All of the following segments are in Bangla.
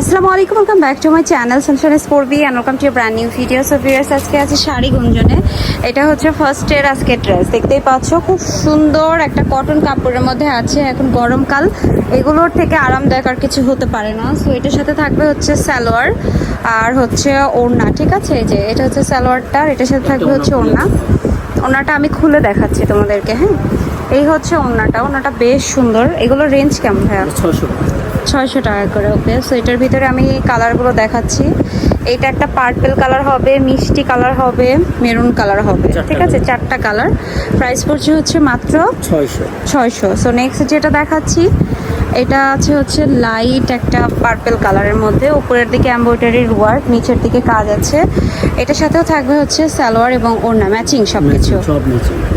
আসসালামু আলাইকুম welcome back to my channel সানশান স্পোর্বি and welcome to brand new video so viewers আজকে আছে শাড়ি গুঞ্জনে। এটা হচ্ছে ফার্স্ট এর আজকে ড্রেস দেখতেই পাচ্ছ, খুব সুন্দর একটা কটন কাপড়ের মধ্যে আছে এখন গরমকাল এগুলোর থেকে আরামদায়ক আর কিছু হতে পারে না। সো এটার সাথে থাকবে হচ্ছে সালোয়ার আর হচ্ছে ওড়না, ঠিক আছে? এই যে, এটা হচ্ছে সালোয়ারটা আর এটার সাথে থাকবে হচ্ছে ওড়না। ওড়নাটা আমি খুলে দেখাচ্ছি তোমাদেরকে হ্যাঁ? এই হচ্ছে ওড়নাটা ওড়নাটা বেশ সুন্দর। এগুলোর রেঞ্জ কেমন ভাইয়া? ছশো ছয়শো টাকা করে ওকে সো এটার ভিতরে আমি কালারগুলো দেখাচ্ছি। এইটা একটা পার্পেল কালার হবে মিষ্টি কালার হবে মেরুন কালার হবে ঠিক আছে? চারটা কালার প্রাইস পড়ছে হচ্ছে মাত্র ছয়শো। ছয়শো। সো নেক্সট যেটা দেখাচ্ছি এটা আছে হচ্ছে লাইট একটা পার্পেল কালারের মধ্যে। উপরের দিকে এমব্রয়ডারির ওয়ার্ক নিচের দিকে কাজ আছে। এটার সাথেও থাকবে হচ্ছে সালোয়ার এবং ওড়না ম্যাচিং সব কিছু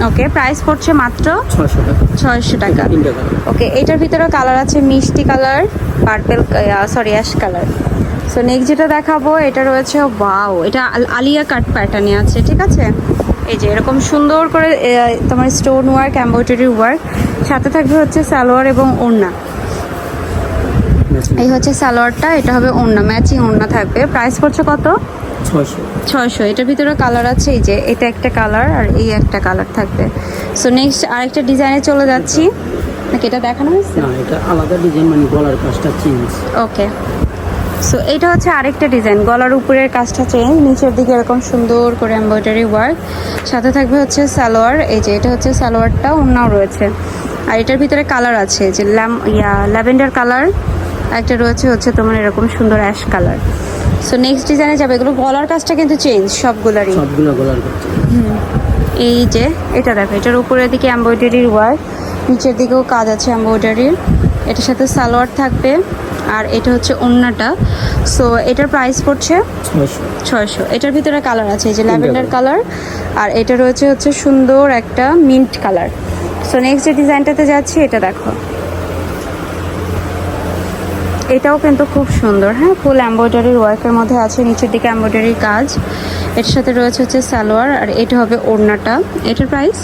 ওকে প্রাইস পড়ছে মাত্র ছয়শো টাকা। ওকে এটার ভিতরে কালার আছে মিষ্টি colour purple sorry ash colour so next যেটা দেখাবো এটা রয়েছে ওয়াও এটা আল- আলিয়া কাট প্যাটার্নে আছে ঠিক আছে? এই যে এরকম সুন্দর করে তোমার স্টোন ওয়ার্ক এমব্রয়ডারি ওয়ার্ক সাথে থাকবে হচ্ছে সালোয়ার এবং ওড়না। এই হচ্ছে সালোয়ারটা এটা হবে ওড়না ম্যাচিং ওড়না থাকবে। প্রাইস পড়ছে কত? ছয়শো। এটার ভিতরে কালার আছে এই যে এটা একটা কালার আর এই একটা কালার থাকবে। সো নেক্সট আরেকটা ডিজাইনে চলে যাচ্ছি। নাকি এটা দেখানো হয়েছে? না এটা আলাদা ডিজাইন মানে গলার কাজটা চেঞ্জ ওকে সো এটা হচ্ছে আরেকটা ডিজাইন গলার উপরের কাজটা চেঞ্জ নিচের দিকে এরকম সুন্দর করে এমব্রয়ডারি ওয়ার্ক সাথে থাকবে হচ্ছে সালোয়ার এই যে এটা হচ্ছে সালোয়ারটা অন্যও রয়েছে। আর এটার ভিতরে কালার আছে যে ল্যাম ইয়া ল্যাভেন্ডার কালার একটা রয়েছে হচ্ছে তোমার এরকম সুন্দর অ্যাশ কালার সো নেক্সট ডিজাইনে যাবে। এগুলো গলার কাজটা কিন্তু চেঞ্জ সবগুলোরই। সবগুলো গলার কাজ এই যে এটা দেখো এটার উপরের দিকে এমব্রয়ডারির ওয়ার্ক নিচের দিকেও কাজ আছে এমব্রয়ডারির এটার সাথে সালোয়ার থাকবে আর এটা হচ্ছে ওড়নাটা সো এটার প্রাইস পড়ছে ছয়শো। এটার ভিতরে কালার আছে এই যে ল্যাভেন্ডার কালার আর এটা রয়েছে হচ্ছে সুন্দর একটা মিন্ট কালার সো নেক্সট যে ডিজাইনটাতে যাচ্ছি এটা দেখো। এটাও কিন্তু খুব সুন্দর হ্যাঁ? ফুল এমব্রয়ডারির ওয়ার্কের মধ্যে আছে নিচের দিকে এমব্রয়ডারির কাজ। এর সাথে রয়েছে হচ্ছে সালোয়ার আর এটা হবে ওড়নাটা। এটার প্রাইস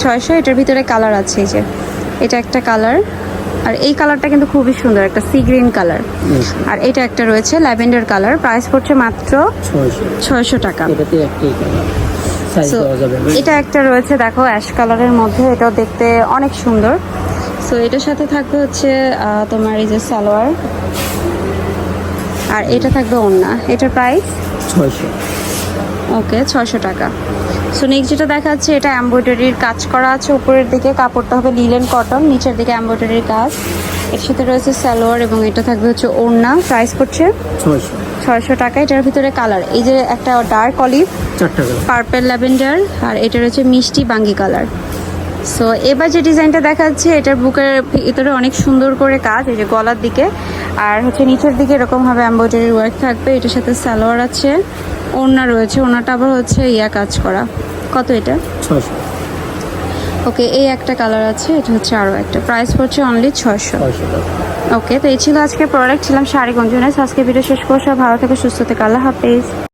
ছয়শো। এটার ভিতরে কালার আছে এই যে। এটা একটা কালার আর এই কালারটা কিন্তু খুবই সুন্দর একটা সি গ্রিন কালার আর এটা একটা রয়েছে ল্যাভেন্ডার কালার প্রাইস পড়ছে মাত্র ছয়শো। টাকা। এটা একটা রয়েছে দেখো অ্যাশ কালারের মধ্যে এটাও দেখতে অনেক সুন্দর। সো এটার সাথে থাকবে হচ্ছে তোমার এই যে সালোয়ার। আর এটা থাকবে ওড়না। এটার প্রাইস ছয়শো। ওকে ছয়শো টাকা। সো নেক্সট যেটা দেখাচ্ছে এটা এমব্রয়ডারির কাজ করা আছে উপরের দিকে। কাপড়টা হবে লিলেন কটন নিচের দিকে এমব্রয়ডারির কাজ। এর সাথে রয়েছে সালোয়ার এবং এটা থাকবে হচ্ছে ওড়না। প্রাইস করছে ছয়শো। টাকা। এটার ভিতরে কালার এই যে একটা ডার্ক অলিভ পার্পেল ল্যাভেন্ডার আর এটা রয়েছে মিষ্টি বাঙ্গি কালার সো এবার যে ডিজাইনটা দেখাচ্ছে এটার বুকের ভিতরে অনেক সুন্দর করে কাজ এই যে গলার দিকে। আর হচ্ছে নিচের দিকে এরকমভাবে এমব্রয়ডারি ওয়ার্ক থাকবে এটার সাথে সালোয়ার আছে ওড়না রয়েছে ওড়নাটা আবার হচ্ছে ইয়া কাজ করা। কত এটা? ওকে এই একটা কালার আছে এটা হচ্ছে আরও একটা। প্রাইস পড়ছে অনলি ছয়শো। টাকা। ওকে তো এই ছিল আজকে প্রোডাক্ট ছিলাম শাড়ি গঞ্জনে আজকে ভিডিও শেষ করছে ভালো থেকে সুস্থ থেকে আল্লাহ হাফেজ।